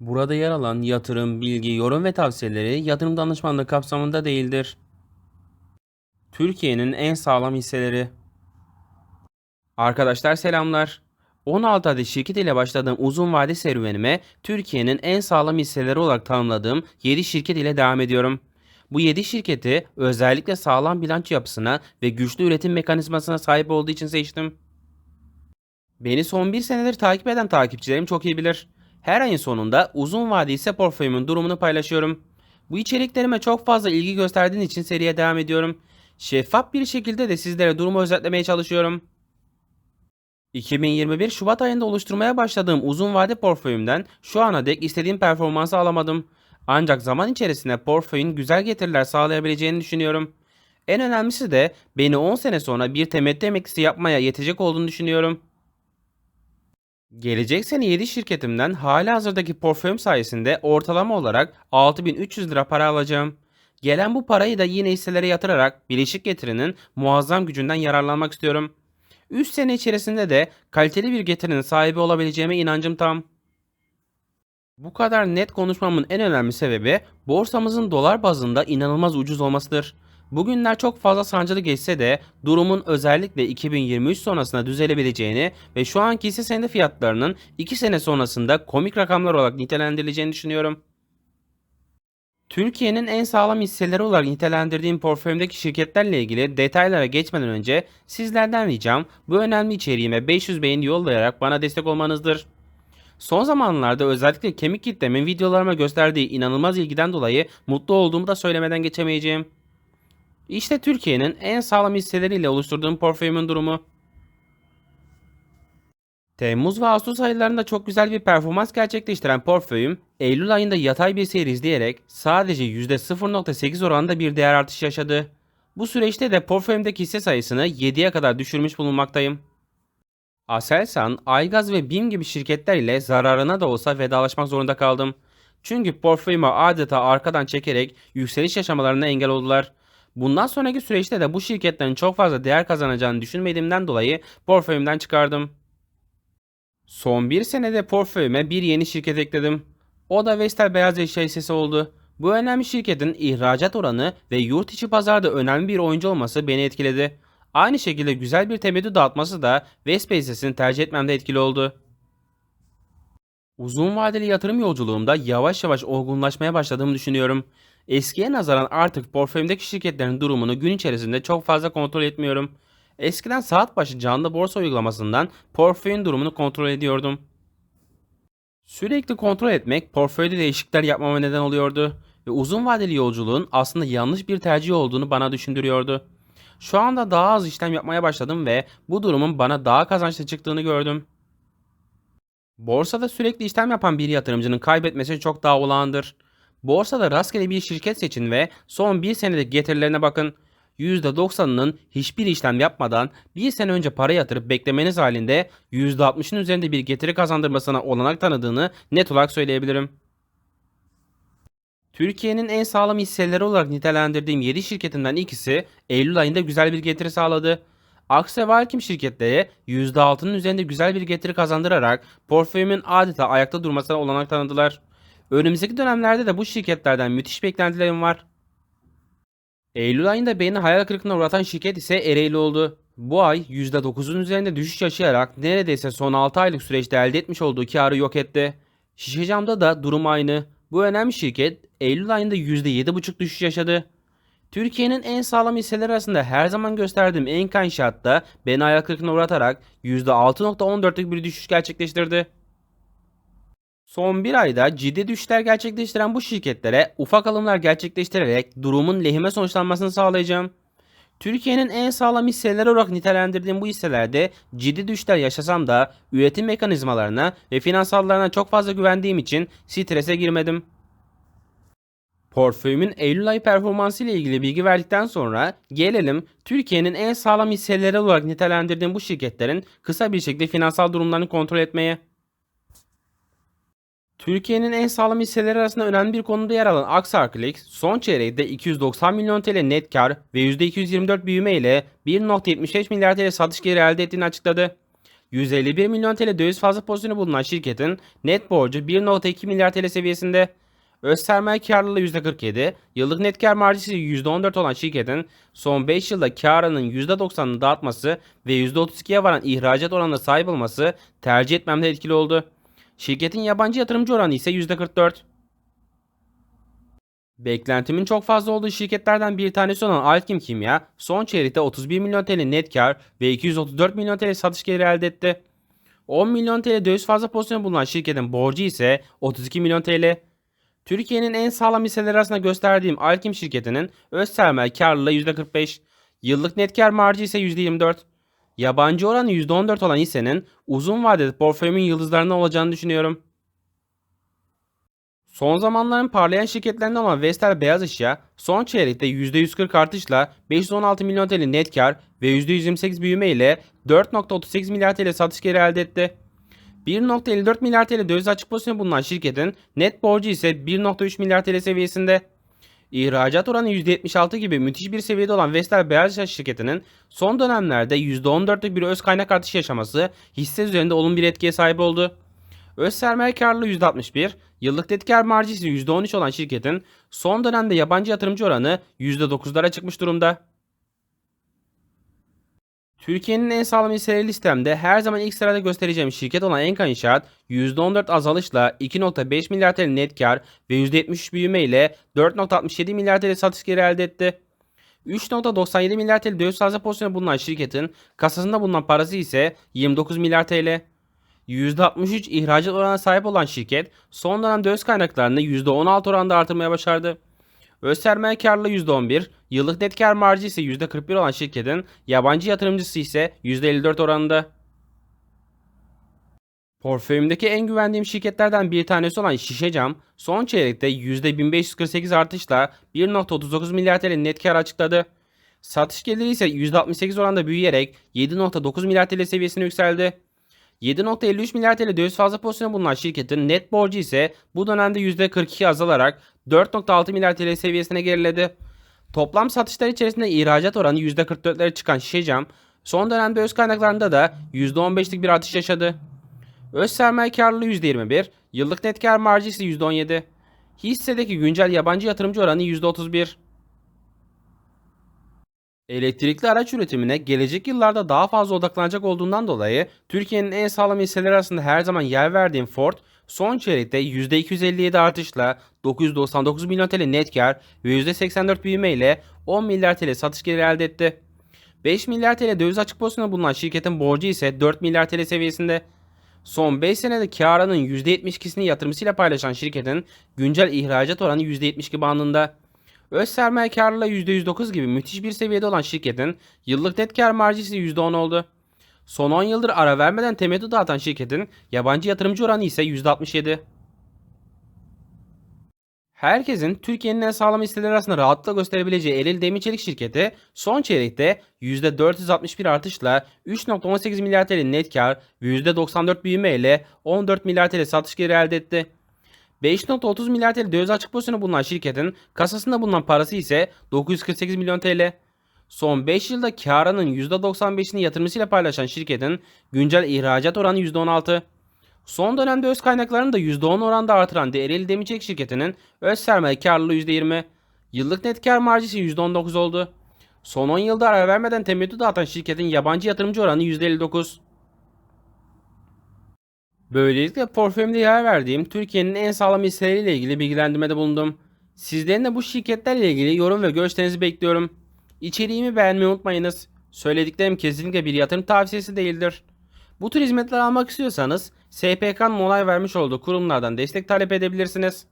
Burada yer alan yatırım, bilgi, yorum ve tavsiyeleri yatırım danışmanlığı kapsamında değildir. Türkiye'nin en sağlam hisseleri. Arkadaşlar selamlar. 16 adet şirket ile başladığım uzun vade serüvenime Türkiye'nin en sağlam hisseleri olarak tanımladığım 7 şirket ile devam ediyorum. Bu 7 şirketi özellikle sağlam bilanço yapısına ve güçlü üretim mekanizmasına sahip olduğu için seçtim. Beni son bir senedir takip eden takipçilerim çok iyi bilir. Her ayın sonunda uzun vade hisse portföyümün durumunu paylaşıyorum. Bu içeriklerime çok fazla ilgi gösterdiğin için seriye devam ediyorum. Şeffaf bir şekilde de sizlere durumu özetlemeye çalışıyorum. 2021 Şubat ayında oluşturmaya başladığım uzun vade portföyümden şu ana dek istediğim performansı alamadım. Ancak zaman içerisinde portföyün güzel getiriler sağlayabileceğini düşünüyorum. En önemlisi de beni 10 sene sonra bir temettü emeklisi yapmaya yetecek olduğunu düşünüyorum. Gelecek sene 7 şirketimden hali hazırdaki portföyüm sayesinde ortalama olarak 6300 lira para alacağım. Gelen bu parayı da yine hisselere yatırarak bileşik getirinin muazzam gücünden yararlanmak istiyorum. 3 sene içerisinde de kaliteli bir getirinin sahibi olabileceğime inancım tam. Bu kadar net konuşmamın en önemli sebebi borsamızın dolar bazında inanılmaz ucuz olmasıdır. Bugünler çok fazla sancılı geçse de durumun özellikle 2023 sonrasında düzelebileceğini ve şu anki hisse senedi fiyatlarının 2 sene sonrasında komik rakamlar olarak nitelendirileceğini düşünüyorum. Türkiye'nin en sağlam hisseleri olarak nitelendirdiğim portföyümdeki şirketlerle ilgili detaylara geçmeden önce sizlerden ricam bu önemli içeriğime 500 beğeni yollayarak bana destek olmanızdır. Son zamanlarda özellikle kemik kitlemin videolarıma gösterdiği inanılmaz ilgiden dolayı mutlu olduğumu da söylemeden geçemeyeceğim. İşte Türkiye'nin en sağlam hisseleriyle oluşturduğum portföyümün durumu. Temmuz ve Ağustos aylarında çok güzel bir performans gerçekleştiren portföyüm, Eylül ayında yatay bir seyir izleyerek sadece %0.8 oranında bir değer artışı yaşadı. Bu süreçte de portföyümdeki hisse sayısını 7'ye kadar düşürmüş bulunmaktayım. Aselsan, Aygaz ve BİM gibi şirketler ile zararına da olsa vedalaşmak zorunda kaldım. Çünkü portföyümü adeta arkadan çekerek yükseliş yaşamalarına engel oldular. Bundan sonraki süreçte de bu şirketlerin çok fazla değer kazanacağını düşünmediğimden dolayı portföyümden çıkardım. Son bir senede portföyüme bir yeni şirket ekledim. O da Vestel Beyaz Eşya hissesi oldu. Bu önemli şirketin ihracat oranı ve yurt içi pazarda önemli bir oyuncu olması beni etkiledi. Aynı şekilde güzel bir temettü dağıtması da Vespa tercih etmemde etkili oldu. Uzun vadeli yatırım yolculuğumda yavaş yavaş olgunlaşmaya başladığımı düşünüyorum. Eskiye nazaran artık portföyümdeki şirketlerin durumunu gün içerisinde çok fazla kontrol etmiyorum. Eskiden saat başı canlı borsa uygulamasından portföyün durumunu kontrol ediyordum. Sürekli kontrol etmek portföyde değişiklikler yapmama neden oluyordu ve uzun vadeli yolculuğun aslında yanlış bir tercih olduğunu bana düşündürüyordu. Şu anda daha az işlem yapmaya başladım ve bu durumun bana daha kazançlı çıktığını gördüm. Borsada sürekli işlem yapan bir yatırımcının kaybetmesi çok daha olağandır. Borsada rastgele bir şirket seçin ve son bir senelik getirilerine bakın. %90'ının hiçbir işlem yapmadan bir sene önce para yatırıp beklemeniz halinde %60'ın üzerinde bir getiri kazandırmasına olanak tanıdığını net olarak söyleyebilirim. Türkiye'nin en sağlam hisseleri olarak nitelendirdiğim 7 şirketinden ikisi Eylül ayında güzel bir getiri sağladı. Akse ve Alkim şirketleri %6'nın üzerinde güzel bir getiri kazandırarak portföyümün adeta ayakta durmasına olanak tanıdılar. Önümüzdeki dönemlerde de bu şirketlerden müthiş beklentilerim var. Eylül ayında beni hayal kırıklığına uğratan şirket ise Ereğli oldu. Bu ay %9'un üzerinde düşüş yaşayarak neredeyse son 6 aylık süreçte elde etmiş olduğu karı yok etti. Şişecam'da da durum aynı. Bu önemli şirket Eylül ayında %7,5 düşüş yaşadı. Türkiye'nin en sağlam hisseleri arasında her zaman gösterdiğim Enka İnşaat'ta beni hayal kırıklığına uğratarak %6.14'lük bir düşüş gerçekleştirdi. Son bir ayda ciddi düşüşler gerçekleştiren bu şirketlere ufak alımlar gerçekleştirerek durumun lehime sonuçlanmasını sağlayacağım. Türkiye'nin en sağlam hisseleri olarak nitelendirdiğim bu hisselerde ciddi düşüşler yaşasam da üretim mekanizmalarına ve finansallarına çok fazla güvendiğim için strese girmedim. Portföyümün Eylül ayı performansı ile ilgili bilgi verdikten sonra gelelim Türkiye'nin en sağlam hisseleri olarak nitelendirdiğim bu şirketlerin kısa bir şekilde finansal durumlarını kontrol etmeye. Türkiye'nin en sağlam hisseleri arasında önemli bir konuda yer alan Aksarklik, son çeyrekte 290 milyon TL net kar ve %224 büyüme ile 1.75 milyar TL satış geliri elde ettiğini açıkladı. 151 milyon TL döviz fazla pozisyonu bulunan şirketin net borcu 1.2 milyar TL seviyesinde. Öz sermaye karlılığı %47, yıllık net kar marjisi %14 olan şirketin son 5 yılda karının %90'ını dağıtması ve %32'ye varan ihracat oranına sahip olması tercih etmemde etkili oldu. Şirketin yabancı yatırımcı oranı ise %44. Beklentimin çok fazla olduğu şirketlerden bir tanesi olan Alkim Kimya, son çeyrekte 31 milyon TL net kar ve 234 milyon TL satış geliri elde etti. 10 milyon TL döviz fazla pozisyonu bulunan şirketin borcu ise 32 milyon TL. Türkiye'nin en sağlam hisseleri arasında gösterdiğim Alkim şirketinin öz sermaye karlılığı %45, yıllık net kar marjı ise %24. Yabancı oranı %14 olan hissenin uzun vadede portföyümün yıldızlarından olacağını düşünüyorum. Son zamanların parlayan şirketlerinden olan Vestel Beyaz Eşya son çeyrekte %140 artışla 516 milyon TL net kar ve %128 büyüme ile 4.38 milyar TL satış geliri elde etti. 1.54 milyar TL döviz açık pozisyonu bulunan şirketin net borcu ise 1.3 milyar TL seviyesinde. İhracat oranı %76 gibi müthiş bir seviyede olan Vestel Beyaz şirketinin son dönemlerde %14'lük bir öz kaynak artışı yaşaması hisse üzerinde olumlu bir etkiye sahip oldu. Öz sermaye karlılığı %61, yıllık net kar marjisi %13 olan şirketin son dönemde yabancı yatırımcı oranı %9'lara çıkmış durumda. Türkiye'nin en sağlam hisseleri listemde her zaman ilk sırada göstereceğim şirket olan Enka İnşaat %14 azalışla 2.5 milyar TL net kar ve %73 büyüme ile 4.67 milyar TL satış geri elde etti. 3.97 milyar TL döviz fazla pozisyonu bulunan şirketin kasasında bulunan parası ise 29 milyar TL. %63 ihracat oranına sahip olan şirket son dönem döviz kaynaklarını %16 oranda artırmaya başardı. Öz sermaye karlılığı %11, yıllık net kar marjı ise %41 olan şirketin yabancı yatırımcısı ise %54 oranında. Portföyümdeki en güvendiğim şirketlerden bir tanesi olan Şişecam, son çeyrekte %1548 artışla 1.39 milyar TL net kar açıkladı. Satış geliri ise %68 oranda büyüyerek 7.9 milyar TL seviyesine yükseldi. 7.53 milyar TL döviz fazla pozisyonu bulunan şirketin net borcu ise bu dönemde %42 azalarak 4.6 milyar TL seviyesine geriledi. Toplam satışlar içerisinde ihracat oranı %44'lere çıkan Şişecam, son dönemde öz kaynaklarında da %15'lik bir artış yaşadı. Öz sermaye karlılığı %21, yıllık net kar marjı ise %17. Hissedeki güncel yabancı yatırımcı oranı %31. Elektrikli araç üretimine gelecek yıllarda daha fazla odaklanacak olduğundan dolayı Türkiye'nin en sağlam hisseleri arasında her zaman yer verdiğim Ford son çeyrekte %257 artışla 999 milyon TL net kar ve %84 büyüme ile 10 milyar TL satış geliri elde etti. 5 milyar TL döviz açık pozisyonunda bulunan şirketin borcu ise 4 milyar TL seviyesinde. Son 5 senede karının %72'sini yatırımcısıyla paylaşan şirketin güncel ihracat oranı %72 bandında. Öz sermaye karlılığı %109 gibi müthiş bir seviyede olan şirketin yıllık net kar marjisi %10 oldu. Son 10 yıldır ara vermeden temettü dağıtan şirketin yabancı yatırımcı oranı ise %67. Herkesin Türkiye'nin en sağlam hisseleri arasında rahatlıkla gösterebileceği Eril Demir Çelik şirketi son çeyrekte %461 artışla 3.18 milyar TL net kar ve %94 büyüme ile 14 milyar TL satış geliri elde etti. 5.30 milyar TL döviz açık pozisyonu bulunan şirketin kasasında bulunan parası ise 948 milyon TL. Son 5 yılda karının %95'ini yatırımcısıyla paylaşan şirketin güncel ihracat oranı %16. Son dönemde öz kaynaklarını da %10 oranda artıran Ereğli Demirçelik şirketinin öz sermaye karlılığı %20. Yıllık net kar marjisi %19 oldu. Son 10 yılda ara vermeden temettü dağıtan şirketin yabancı yatırımcı oranı %59. Böylelikle portföyümde yer verdiğim Türkiye'nin en sağlam hisseleriyle ilgili bilgilendirmede bulundum. Sizlerin de bu şirketlerle ilgili yorum ve görüşlerinizi bekliyorum. İçeriğimi beğenmeyi unutmayınız. Söylediklerim kesinlikle bir yatırım tavsiyesi değildir. Bu tür hizmetler almak istiyorsanız SPK'nın onay vermiş olduğu kurumlardan destek talep edebilirsiniz.